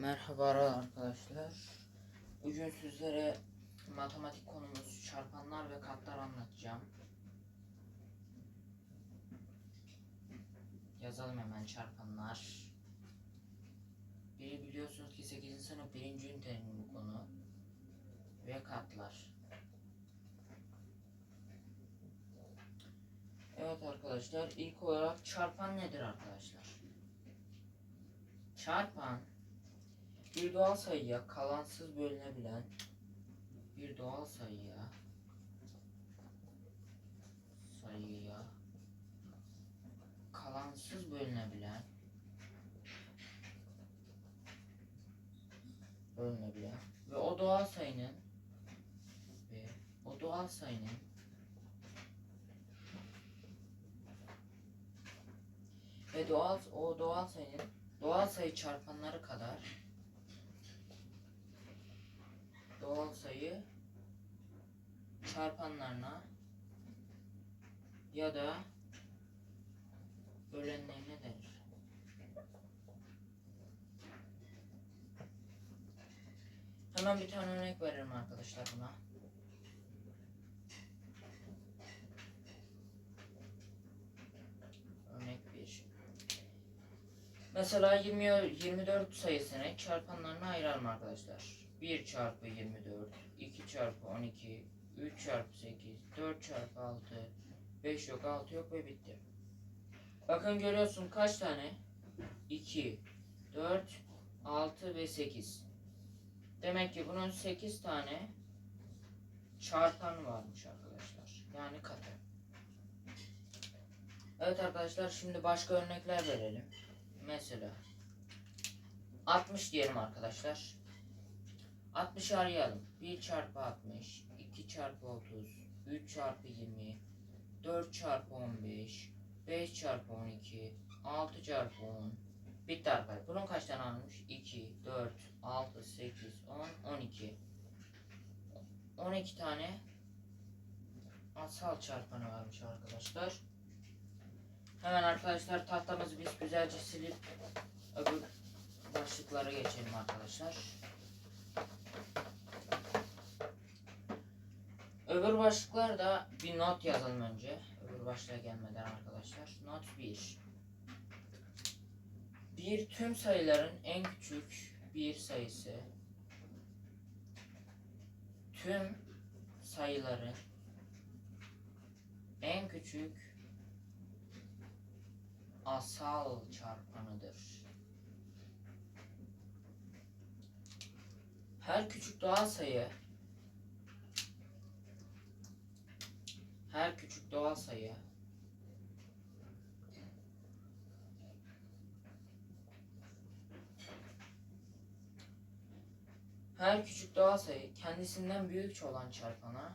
Merhaba arkadaşlar. Bugün sizlere matematik konumuz çarpanlar ve katlar anlatacağım. Yazalım hemen çarpanlar. Biri biliyorsunuz ki 8. sınıf 1. ünitenin bu konu. Ve katlar. Evet arkadaşlar ilk olarak çarpan nedir arkadaşlar? Çarpan bir doğal sayıya kalansız bölünebilen bir doğal sayıya sayıya kalansız bölünebilen bölünebilen ve o doğal sayının ve o doğal sayının ve doğal o doğal sayının doğal sayı çarpanları kadar doğal sayı çarpanlarına ya da bölenlerine denir. Hemen bir tane örnek verelim arkadaşlar buna. Örnek 1. Mesela 20, 24 sayısını çarpanlarına ayıralım arkadaşlar. 1 çarpı 24, 2 çarpı 12, 3 çarpı 8, 4 çarpı 6, 5 yok 6 yok ve bitti. Bakın görüyorsun kaç tane? 2, 4, 6 ve 8. Demek ki bunun 8 tane çarpanı varmış arkadaşlar. Yani katı. Evet arkadaşlar şimdi başka örnekler verelim. Mesela 60 diyelim arkadaşlar. 60'ı arayalım. 1 çarpı 60, 2 çarpı 30, 3 çarpı 20, 4 çarpı 15, 5 çarpı 12, 6 çarpı 10. Bitti arkadaşlar. Bunun kaç tane almış? 2, 4, 6, 8, 10, 12. 12 tane asal çarpanı varmış arkadaşlar. Hemen arkadaşlar tahtamızı biz güzelce silip öbür başlıklara geçelim arkadaşlar. Öbür başlıklarda bir not yazalım önce. Öbür başlığa gelmeden arkadaşlar. Not 1. Bir tüm sayıların en küçük bir sayısı tüm sayıların en küçük asal çarpanıdır. Her küçük doğal sayı her küçük doğal sayı her küçük doğal sayı kendisinden büyükçe olan çarpana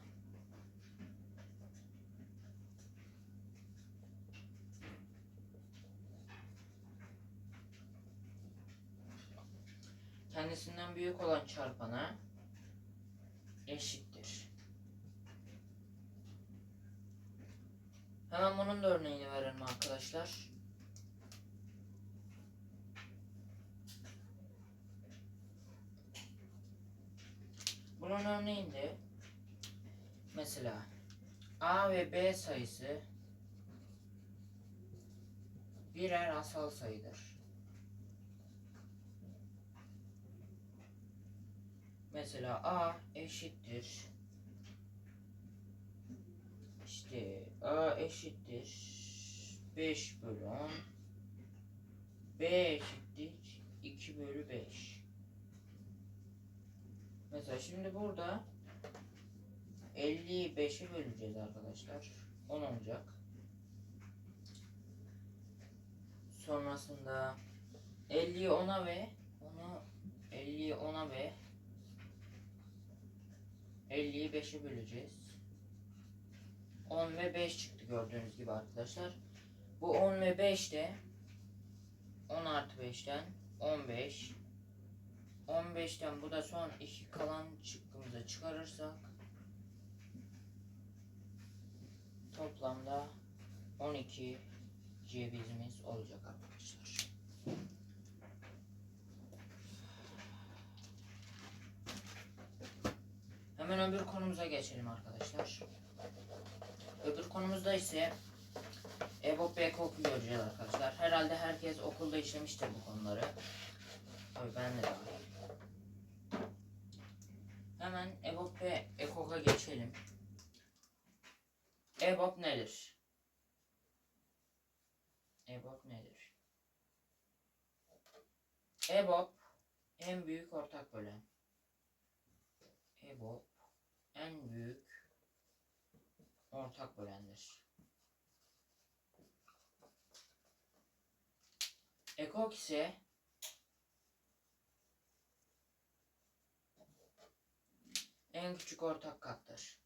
kendisinden büyük olan çarpana eşittir. Hemen bunun da örneğini verelim arkadaşlar. Bunun örneğinde mesela A ve B sayısı birer asal sayıdır. Mesela A eşittir işte A eşittir 5 bölü 10 B eşittir 2 bölü 5 Mesela şimdi burada 50'yi 5'e böleceğiz arkadaşlar. 10 olacak. Sonrasında 50'yi 10'a ve onu 50'yi 10'a ve 50'yi 5'e böleceğiz 10 ve 5 çıktı gördüğünüz gibi arkadaşlar. Bu 10 ve 5 de 10 artı 5'ten 15 15'ten bu da son iki kalan çıktığımızda çıkarırsak toplamda 12 cebizimiz olacak arkadaşlar. Hemen öbür konumuza geçelim arkadaşlar. Öbür konumuzda ise EBOB ve EKOK göreceğiz arkadaşlar. Herhalde herkes okulda işlemiştir bu konuları. Tabii ben de dahil. Hemen EBOB ve EKOK'a geçelim. EBOB nedir? EBOB nedir? EBOB en büyük ortak bölen. EBOB en büyük ortak bölendir. Ekok ise en küçük ortak kattır.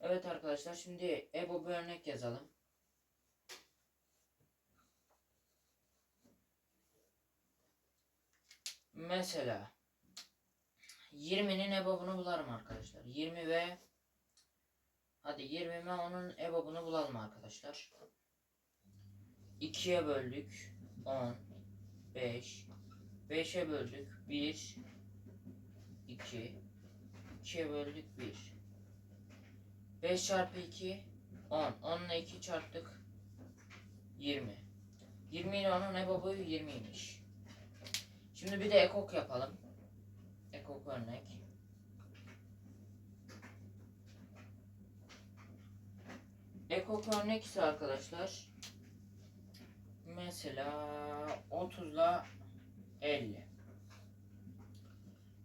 Evet arkadaşlar şimdi EBO bir örnek yazalım. Mesela 20'nin EBOB'unu bularım arkadaşlar. 20 ve hadi 20 ve onun EBOB'unu bulalım arkadaşlar. 2'ye böldük. 10 5 5'e böldük. 1 2 2'ye böldük. 1 5 çarpı 2 10 10 ile 2 çarptık. 20 20 ile onun EBOB'u 20'ymiş. Şimdi bir de ekok yapalım. Ekok örnek. Ekok örnek ise arkadaşlar mesela 30 ile 50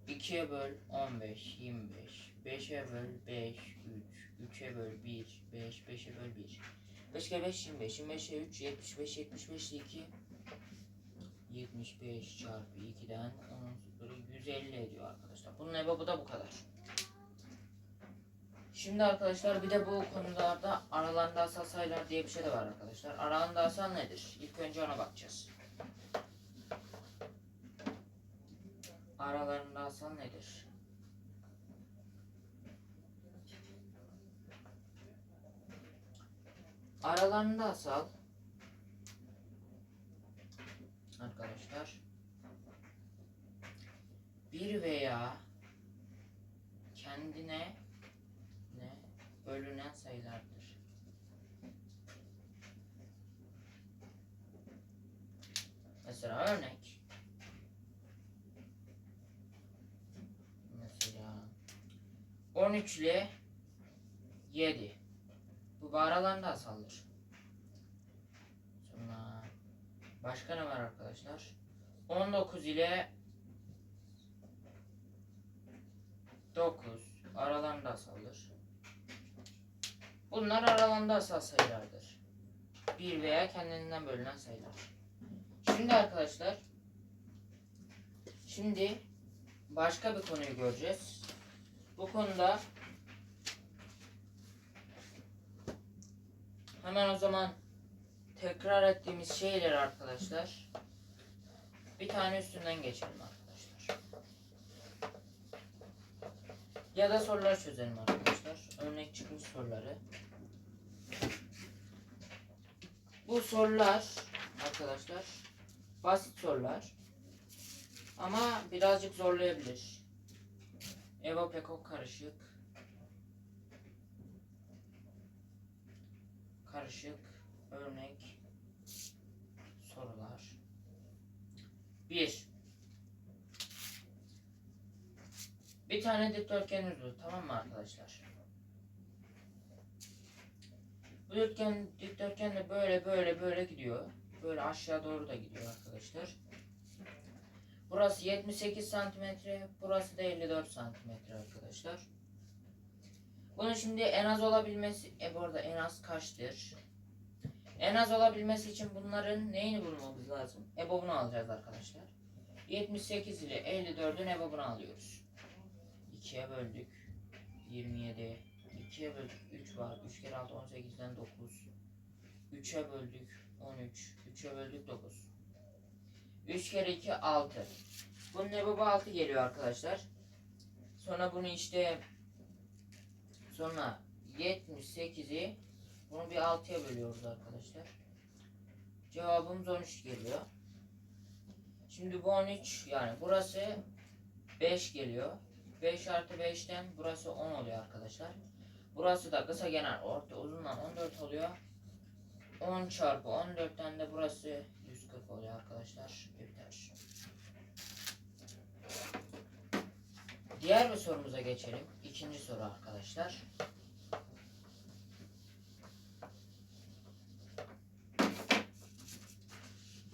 2'ye böl 15 25 5'e böl 5 3 3'e böl 1 5 5'e böl 1 5 kere 5 25 25'e 3 75 75 ile 2 75 çarpı 2'den 10 sıfırı 150 ediyor arkadaşlar. Bunun ebabı da bu kadar. Şimdi arkadaşlar bir de bu konularda aralarında asal sayılar diye bir şey de var arkadaşlar. Aralarında asal nedir? İlk önce ona bakacağız. Aralarında asal nedir? Aralarında asal arkadaşlar bir veya kendine ne bölünen sayılardır. Mesela örnek mesela 13 ile 7 bu aralarında asaldır. Sonra Başka ne var arkadaşlar? 19 ile 9 aralarında asaldır. Bunlar aralarında asal sayılardır. 1 veya kendinden bölünen sayılar. Şimdi arkadaşlar şimdi başka bir konuyu göreceğiz. Bu konuda hemen o zaman tekrar ettiğimiz şeyler arkadaşlar bir tane üstünden geçelim arkadaşlar. Ya da sorular çözelim arkadaşlar. Örnek çıkmış soruları. Bu sorular arkadaşlar basit sorular. Ama birazcık zorlayabilir. Eva Pekok karışık. Karışık örnek sorular. 1 Bir tane dikdörtgenimiz var tamam mı arkadaşlar? Bu dikdörtgen, dikdörtgen de böyle böyle böyle gidiyor. Böyle aşağı doğru da gidiyor arkadaşlar. Burası 78 santimetre, burası da 54 santimetre arkadaşlar. Bunun şimdi en az olabilmesi, e bu arada en az kaçtır? En az olabilmesi için bunların neyini bulmamız lazım? EBOB'unu alacağız arkadaşlar. 78 ile 54'ün EBOB'unu alıyoruz. 2'ye böldük. 27. 2'ye böldük. 3 var. 3 kere 6 18'den 9. 3'e böldük. 13. 3'e böldük 9. 3 kere 2 6. Bunun EBOB'u 6 geliyor arkadaşlar. Sonra bunu işte sonra 78'i bunu bir 6'ya bölüyoruz arkadaşlar. Cevabımız 13 geliyor. Şimdi bu 13 yani burası 5 geliyor. 5 artı 5'ten burası 10 oluyor arkadaşlar. Burası da kısa genel orta uzundan 14 oluyor. 10 çarpı 14'ten de burası 140 oluyor arkadaşlar. Biter. Diğer bir sorumuza geçelim. İkinci soru arkadaşlar.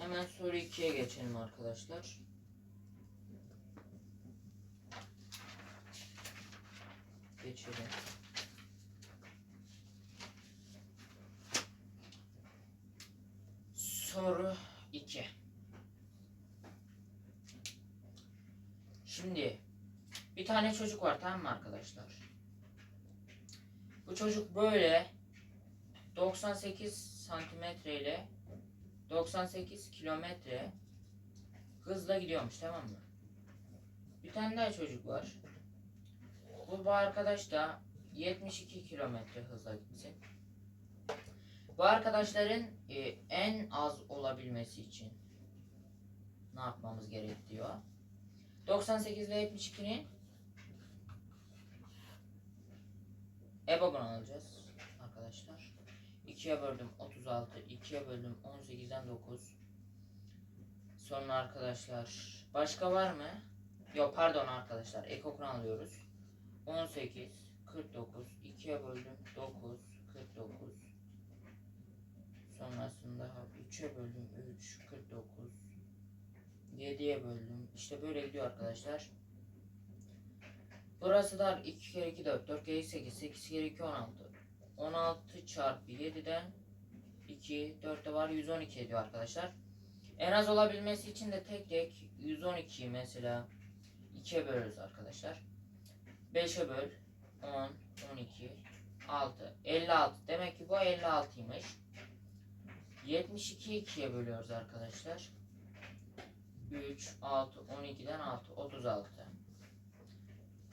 Hemen soru 2'ye geçelim arkadaşlar. Geçelim. Soru 2. Şimdi bir tane çocuk var tamam mı arkadaşlar? Bu çocuk böyle 98 santimetre ile 98 kilometre hızla gidiyormuş tamam mı? Bir tane daha çocuk var. Bu, bu arkadaş da 72 kilometre hızla gitsin. Bu arkadaşların e, en az olabilmesi için ne yapmamız gerek diyor. 98 ile 72'nin EBOB'unu alacağız arkadaşlar. 2'ye böldüm 36, 2'ye böldüm 18'den 9. Sonra arkadaşlar başka var mı? Yok pardon arkadaşlar ekokunu alıyoruz. 18, 49, 2'ye böldüm 9, 49. Sonrasında 3'e böldüm 3, 49. 7'ye böldüm. İşte böyle gidiyor arkadaşlar. Burası da 2 kere 2 4, 4 kere 8, 8 kere 2 16. 16 çarpı 7'den 2, 4 de var 112 ediyor arkadaşlar. En az olabilmesi için de tek tek 112'yi mesela 2'ye bölürüz arkadaşlar. 5'e böl 10, 12, 6, 56. Demek ki bu 56'ymış. 72'yi 2'ye bölüyoruz arkadaşlar. 3, 6, 12'den 6, 36.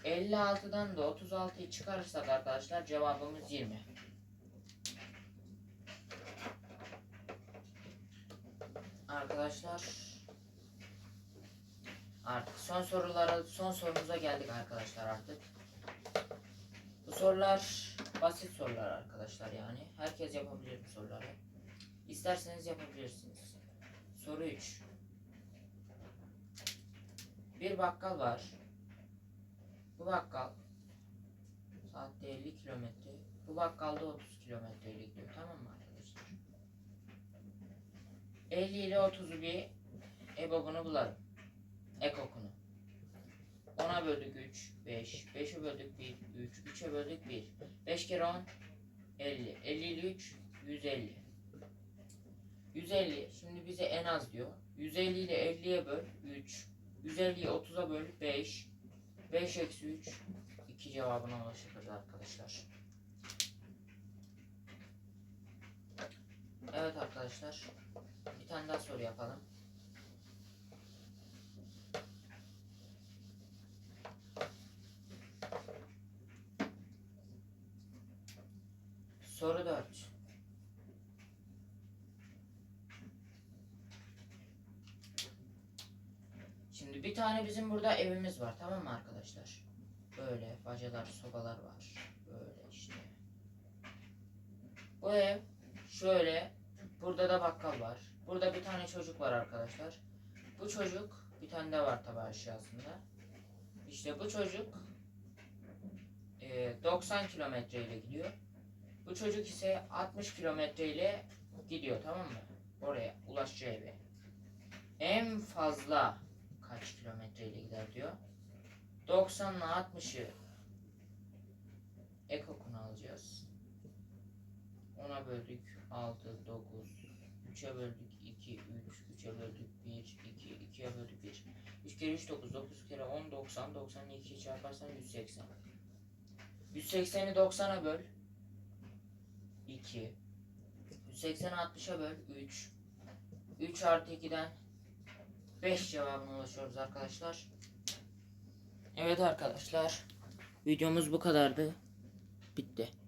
56'dan da 36'yı çıkarırsak arkadaşlar cevabımız 20. Arkadaşlar artık son sorulara son sorumuza geldik arkadaşlar artık. Bu sorular basit sorular arkadaşlar yani. Herkes yapabilir bu soruları. İsterseniz yapabilirsiniz. Soru 3. Bir bakkal var. Bu bakkal saatte 50 kilometre. Bu bakkalda 30 kilometre ile gidiyor. Tamam mı? 50 ile 30'u bir EBOB'unu bularım. Ekokunu. 10'a böldük 3, 5. 5'e böldük 1, 3. 3'e böldük 1. 5 kere 10, 50. 50 ile 3, 150. 150. Şimdi bize en az diyor. 150 ile 50'ye böl 3. 150'yi 30'a böl 5. 5 eksi 3. 2 cevabına ulaşırız arkadaşlar. Evet arkadaşlar. Tane daha soru yapalım. Soru 4. Şimdi bir tane bizim burada evimiz var tamam mı arkadaşlar? Böyle bacalar, sobalar var. Böyle işte. Bu ev şöyle. Burada da bakkal var. Burada bir tane çocuk var arkadaşlar. Bu çocuk bir tane de var tabi aşağısında. İşte bu çocuk e, 90 kilometre ile gidiyor. Bu çocuk ise 60 kilometre ile gidiyor tamam mı? Oraya ulaşacağı eve. En fazla kaç kilometre ile gider diyor. 90 ile 60'ı ekokunu alacağız. 10'a böldük 6, 9, 3'e böldük 2, 3, 3'e böldük 1, 2, 2'ye böldük 1. 3 kere 3, 9, 9 kere 10, 90, 90'ı 2'ye çarparsan 180. 180'i 90'a böl. 2. 180'i 60'a böl. 3. 3 artı 2'den 5 cevabına ulaşıyoruz arkadaşlar. Evet arkadaşlar. Videomuz bu kadardı. Bitti.